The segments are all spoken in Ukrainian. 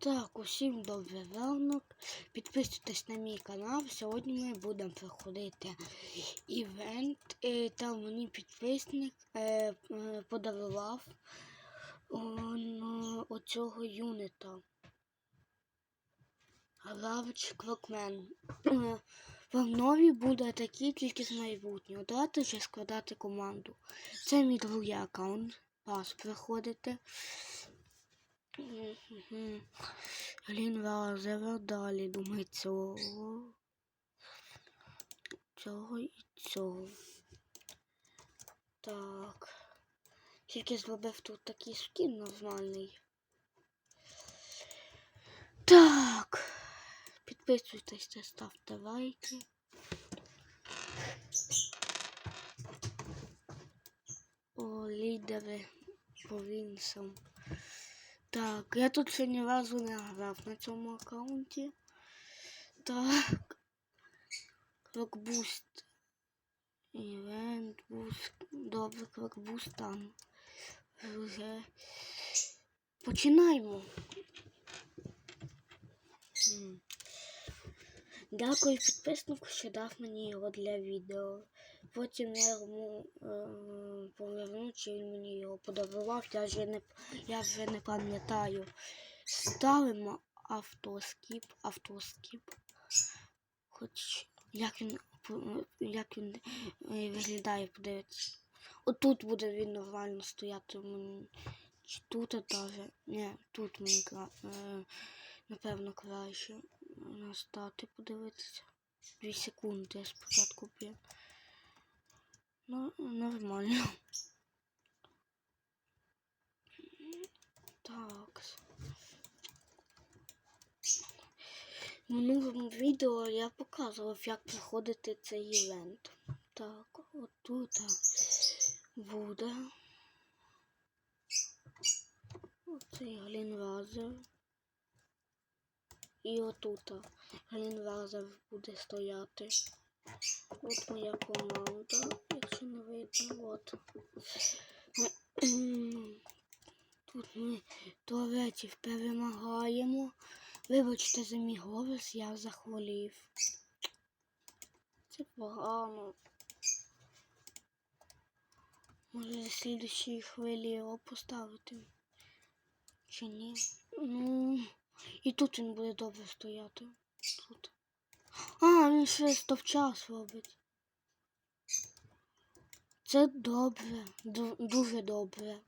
Так, усім добрий ранок. Підписуйтесь на мій канал. Сьогодні ми будемо проходити івент. Е, Там мені підписник е, е, подарував оцього юнита. Лавич Клокмен. Е, В нові буде такі тільки з майбутнього. Давайте вже складати команду. Це мій другий аккаунт. Пас приходите. Мгм. Глін далі думаю цього. Цього і цього. Так. Тільки зробив тут такий скін нормальний. Так. Підписуйтесь та ставте лайки. О, лідери по вінсам. Так, я тут ще ні разу не грав на цьому аккаунті. Так. Крокбуст. Івент, буст. Добре, крокбуст там. Вже. Починаємо. М. Дякую підписнику, що дав мені його для відео. Потім я йому е, поверну, чи він мені його подарував, я вже не, я вже не пам'ятаю. Ставимо автоскіп, автоскіп. Хоч як він, як він е, виглядає, подивитися. Отут буде він нормально стояти. Чи тут даже. Ні, тут мені е, напевно краще е, стати подивитися. Дві секунди я спочатку п'ю. Ну, нормально. Так. В минулому відео я показував, як проходити цей івент. Так, отут буде. Оцей глінвазер. І отут глінвазер буде стояти. От моя команда, якщо не видно, от. Тут ми туалетів перемагаємо. Вибачте за мій голос, я захворів. Це погано. Може за слідчій хвилі його поставити? Чи ні? Ну, і тут він буде добре стояти. Тут. А, він ще стовчас робить. Це добре, дуже добре.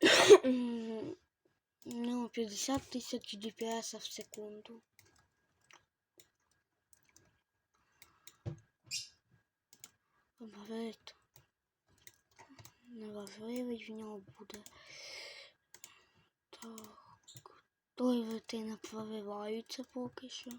ну, 50 тисяч ДПС в секунду. Габарит. Неважливий в нього буде. Так. Той вити не прориваються поки що.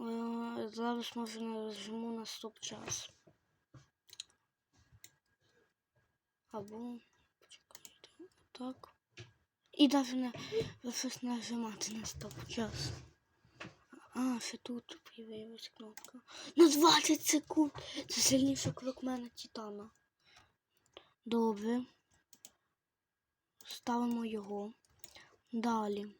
Е, Зараз може нажму на стоп-час. Або почекайте. Так. І навіть не щось нажимати на стоп-час. А, ще тут появилась кнопка. На 20 секунд! Це сильніше крокмена Титана. Добре. Ставимо його. Далі.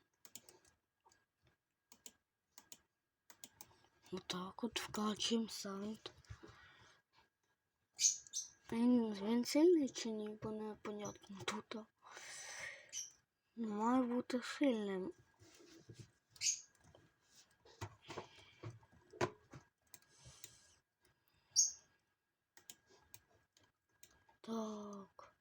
Отак от вкачуємо сайт. Він, він сильний чи ні, бо не понятно тут. Має бути сильним. Так.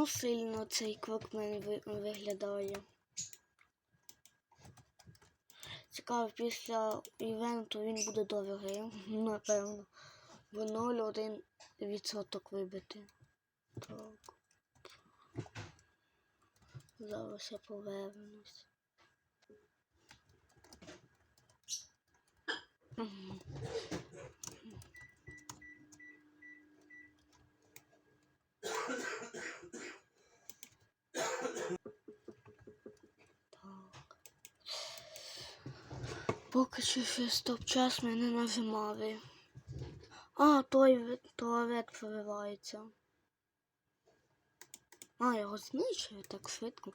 Ну, сильно цей крокмен ви- виглядає. Цікаво, після івенту він буде дорогий, напевно. Бо 0,1% вибити. Так. Зараз я повернусь. Мгм. Поки що стоп-час ми не нажимали. А, той туалет проривається. А, його знищили так швидко.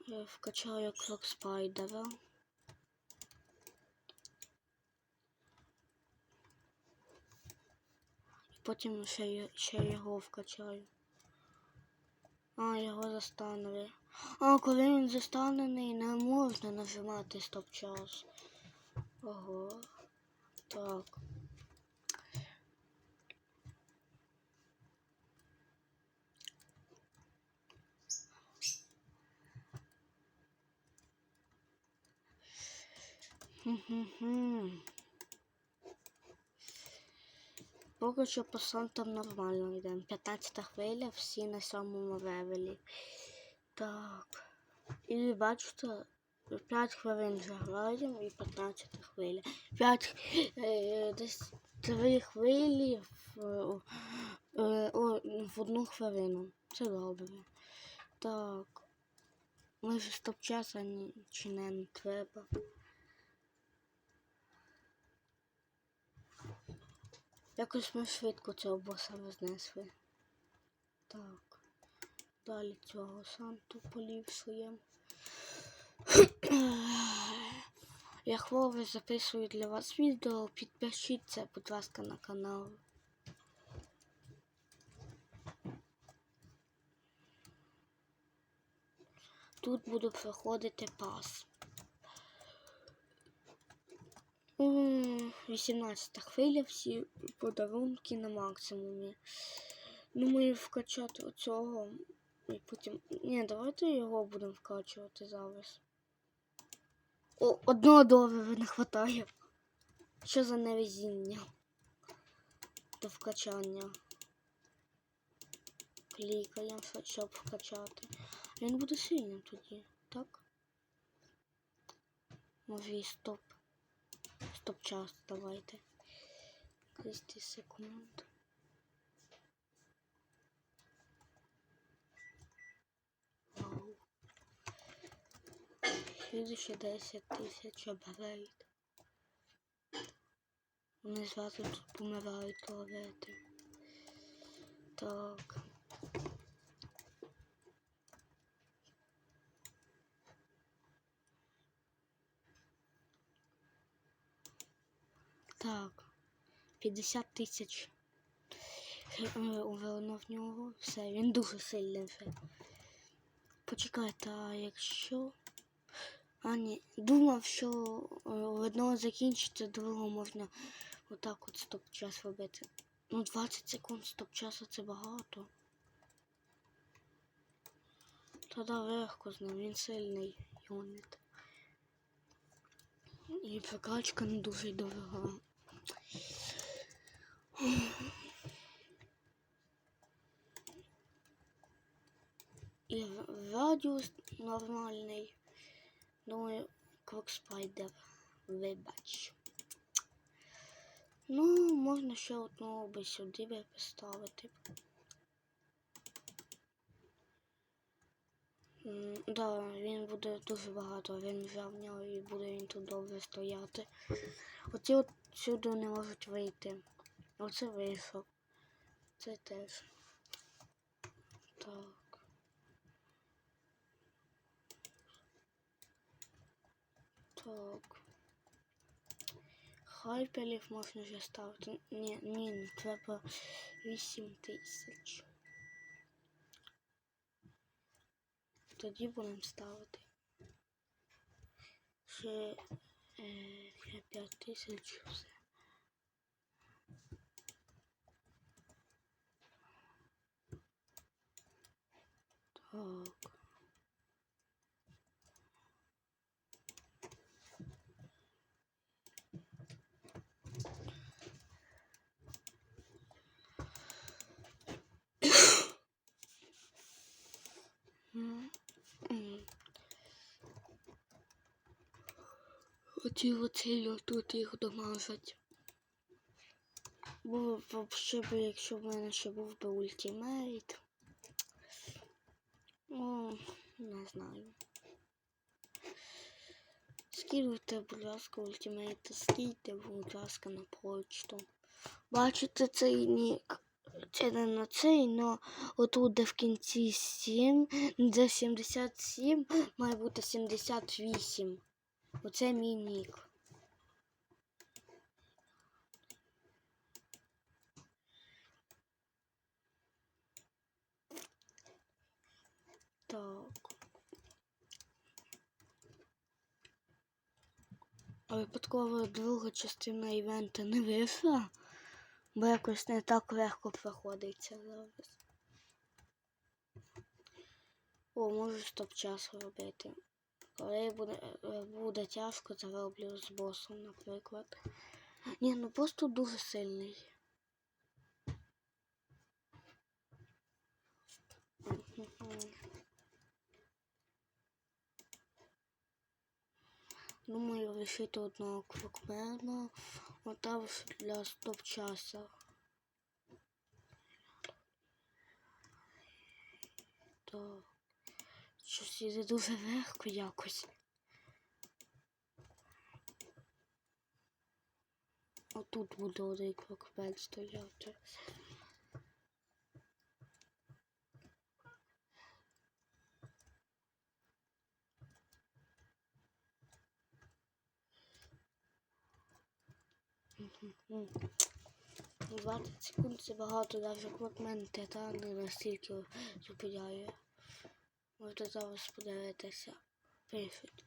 Я вкачаю клок спайдера. І потім ще, ще його вкачаю. А, його застанули. А, коли він застанений, не можна нажимати стоп-час. Ого. Так. Хм-хм-хм. Поки що по сантам нормально йдемо. 15 хвиля, всі на сьомому левелі. Так. І бачите, 5 хвилин вже граємо і 15 хвиля. 5 е, десь 3 хвилі в, е, в одну хвилину. Це добре. Так. Ми вже стоп часа чи не треба. Якось ми швидко цього боса рознесли. Так. Далі цього санту поліпшуємо. Я хлопець записую для вас відео. Підпишіться, будь ласка, на канал. Тут буду проходити пас. М, 18 хвиля, всі подарунки на максимумі. Думаю, вкачати оцього. І потім. Ні, давайте його будемо вкачувати зараз. О, одного долара не вистачає. Що за невезіння? До вкачання. Клікаємо, щоб вкачати. Він буде сильним тоді, так? Може стоп. Стоп час давайте. 30 секунд. Вау. Слідуючі 10 тисяч обгрейд. Вони зразу тут помирають. Так. Так. 50 тисяч. Уверно в нього. Все, він дуже сильний вже. Почекайте, а якщо. А, ні. Думав, що е, у одного закінчиться, другого можна отак от стоп-час робити. Ну, 20 секунд стоп-часу це багато. Тоді легко з ним, він сильний юніт. І прокачка не дуже дорога. І радіус нормальний. Думаю, Крокспайдер вибач. Ну, можна ще одного би сюди би поставити. М, Да, він буде дуже багато, він нього і буде він тут довго стояти. Оці от сюди не можуть вийти. Оце вийшов. Це теж. Так. Так. Хайпелів можна вже ставити. Ні, ні, не треба 8 тисяч. Тоді будемо ставити. Ще, е, ще 5 тисяч все. Так. М, м. Оці оці тут їх домажать. Було б якщо в мене ще був би ультимейт. Не знаю. Скидуйте, будь ласка, ультимейти, скиньте, будь ласка, на почту. Бачите цей нік? Це не на цей, но отут, де в кінці 7, де 77, має бути 78. Оце мій нік. Так. А випадково друга частина івента не вийшла, бо якось не так легко проходиться зараз. О, можу стоп-час робити. Коли буде, буде тяжко, зароблю з босом, наприклад. Ні, ну просто дуже сильний. Мгм. Думаю, лишити одного крокмена, оставивши для стоп-часа. Так. Щось іде дуже легко якось. Отут буде один крокмен стояти. 20 секунд це багато, навіть крокмен титан не настільки зупиняє. Можете зараз подивитися. Пишуть.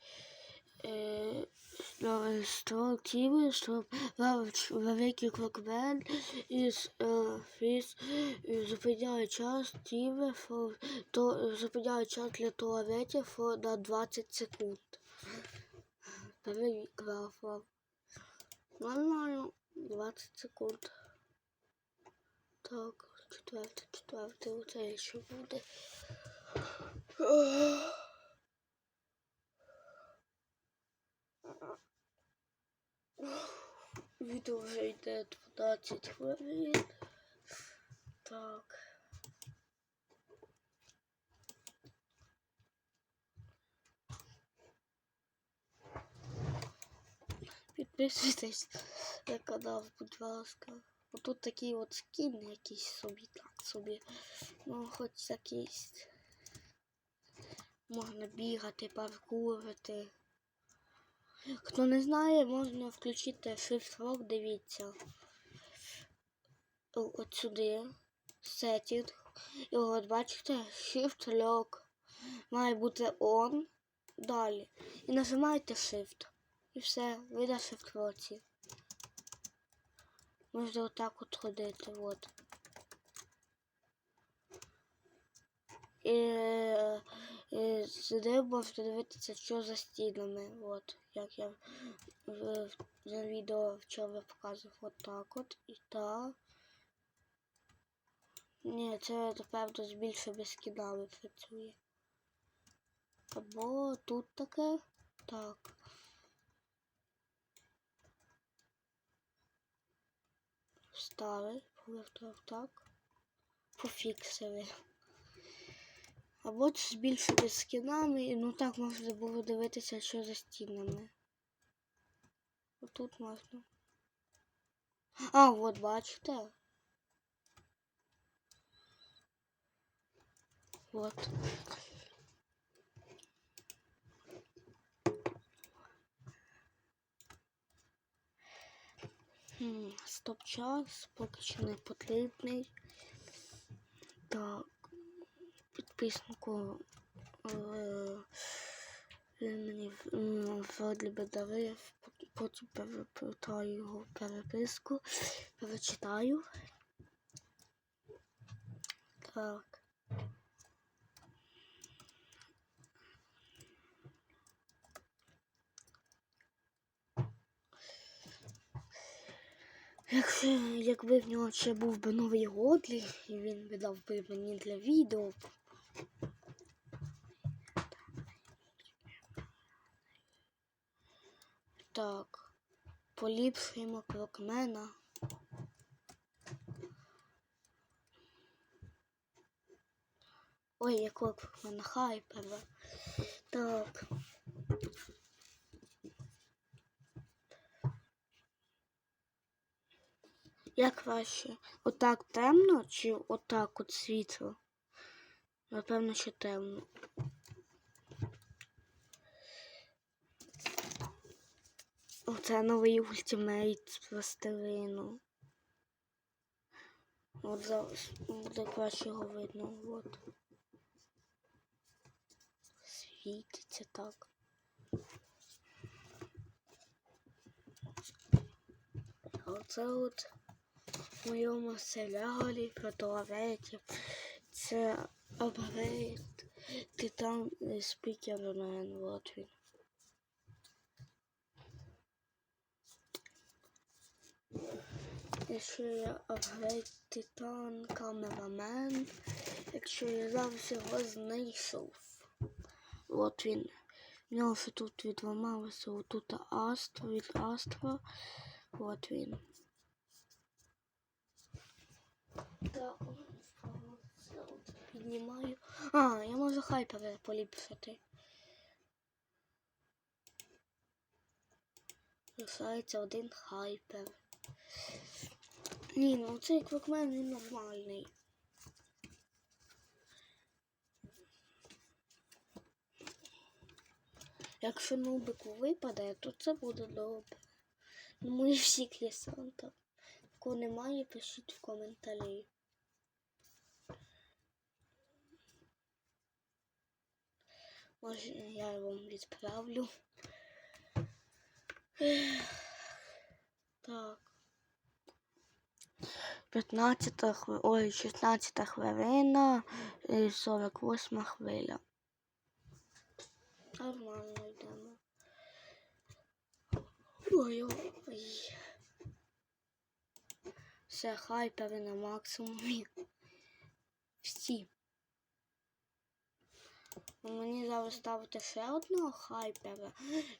Строк тіли, щоб вел- великий крокмен із е, фіз е, зупиняє час тіли, то зупиняє час для туалетів на 20 секунд. Переgrafав. Нормально. 20 секунд. Так, четверте, четверте, оце ще буде. Відео вже йде 12 хвилин. Так. Підписуйтесь на канал, будь ласка. Отут такий от скін якийсь собі, так собі. Ну, хоч якийсь. Можна бігати, паркурити. Хто не знає, можна включити Shift Lock, дивіться. От сюди. Setting. І от бачите, Shift Lock. Має бути on. Далі. І нажимаєте Shift. І все, ви Shift Lock. Можна отак от ходити, от. І, і сюди можете дивитися, що за стінами. От, як я в, в, на відео вчора показував. От так от. І так. Ні, це напевно з більшими скінами працює. Або тут таке. Так. Вставив, повертав так. Пофіксили. Або з більшими скінами, ну так можна було дивитися, що за стінами. Отут можна. А, от бачите. От. Хм, Стоп-час, поки що не потрібний. Так, підписнику е, він мені м, вроді би дарив, потім перепитаю його переписку, перечитаю. Так. Якщо якби в нього ще був би новий Годлі, і він би дав би мені для відео. Так, поліпшуємо крокмена. Ой, якого крокмена хайпера. Так. Як краще? Отак темно чи отак от світло? Напевно, що темно. Оце новий ультимейт з пластилину. От зараз буде краще його видно. От. Світиться так. Оце от моєму серіалі про. Це апгрейд Титан Спікермен. Вот він. Якщо я апгрейд Титан Камерамен, якщо я зараз його знайшов. От він. В нього ще тут відламалося, отут Астро від Астро. От він. Так, піднімаю. А, я можу хайпер поліпшити. Лишається один хайпер. Ні, ну цей квакмен він нормальний. Якщо нубику випаде, то це буде добре. Ну, ми всі клісанта. Кого немає, пишіть в коментарі. Може, я вам відправлю. Так. 15 хвилина, ой, 16 хвилина, і 48 хвиля. Нормально йдемо. Ой-ой. Все, хайпери на максимумі. Всі. Мені зараз ставити ще одного хайпера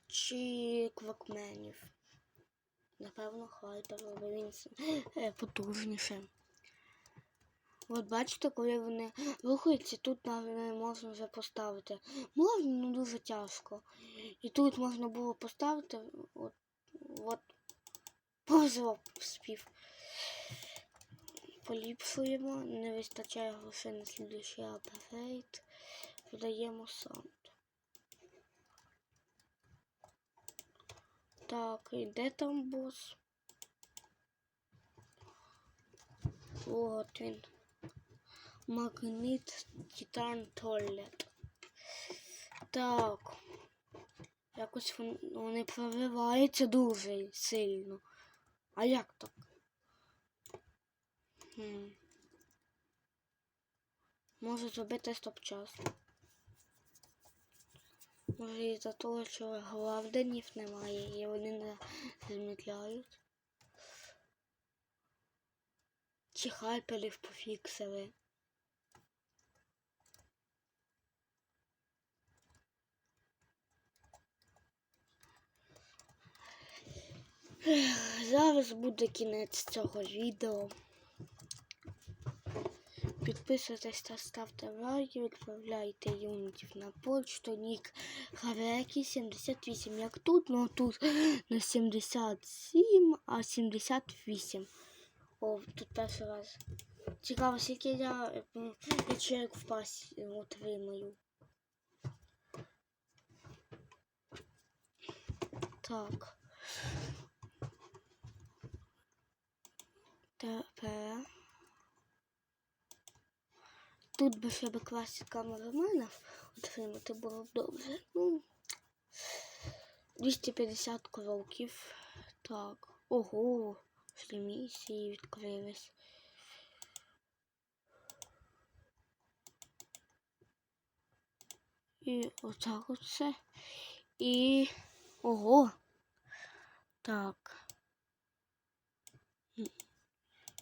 чи квакменів. Напевно, хайпера, бо він е. От бачите, коли вони рухаються, тут не можна вже поставити. Можна, ну дуже тяжко. І тут можна було поставити от, от повзло спів. Поліпшуємо, не вистачає грошей на слідуючий апгрейд. Додаємо саунд. Так, і де там бос? От він. Магніт Титан Туалет. Так. Якось вони прориваються дуже сильно. А як так? Хм. Може зробити стоп-час. Може із-за того, що главденів немає і вони не змітляють. Чи хайперів пофіксили. Зараз буде кінець цього відео. Підписуйтесь та ставте лайки, відправляйте юнітів на почту, нік Харекі 78. Як тут, ну тут не 77, а 78. О, тут перший раз. Цікаво, скільки я ячеек в пасі отримаю. Так. Тепер. Тут би ще би класі камераменів отримати було б добре. Ну, 250 кроків. Так. Ого, ще місії відкрились. І отак оце. І. Ого. Так.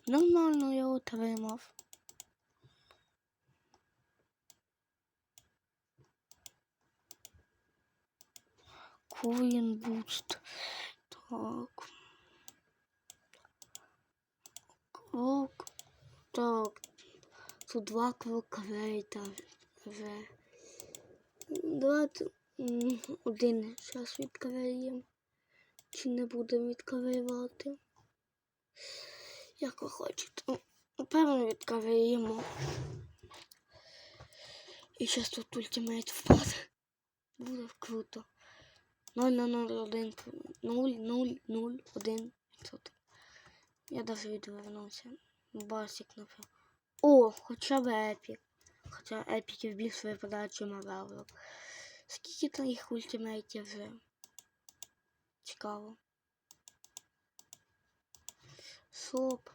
Нормально я отримав. Буст. Так. Крок. Так. Тут два крокрейта вже. Давайте один зараз відкриємо. Чи не будемо відкривати? Як ви хочете. Ну, Напевно, відкриємо. І зараз тут ультимейт впаде. Буде круто. 0,001, 0,001 відсоток. Я даже відвернувся. Басик, напевно. О, хоча б епік. Хоча епіків більше випадає, чим Марвел. Скільки там їх ультимейтів вже? Цікаво. Соп.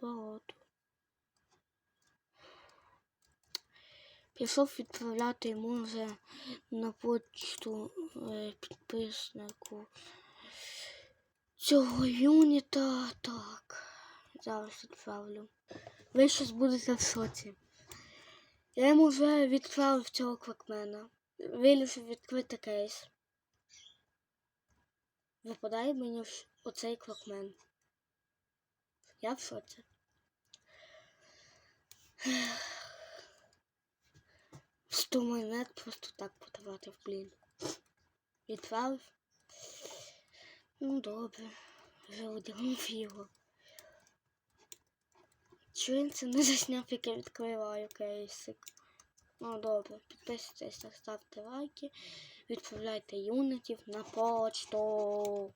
Багато. Пішов відправляти йому вже на почту е, підписнику цього юніта. Так. Зараз відправлю. Ви щось будете в шоці. Я йому вже відправив цього квакмена. Вирішив відкрити кейс. Випадає мені оцей квакмен. Я в шоці. Сто монет просто так подавати в блін. Відправив. Ну добре. Вже одягнув його. Чого він це не засняв, як я відкриваю кейсик? Ну добре, підписуйтесь, ставте лайки, відправляйте юнитів на почту.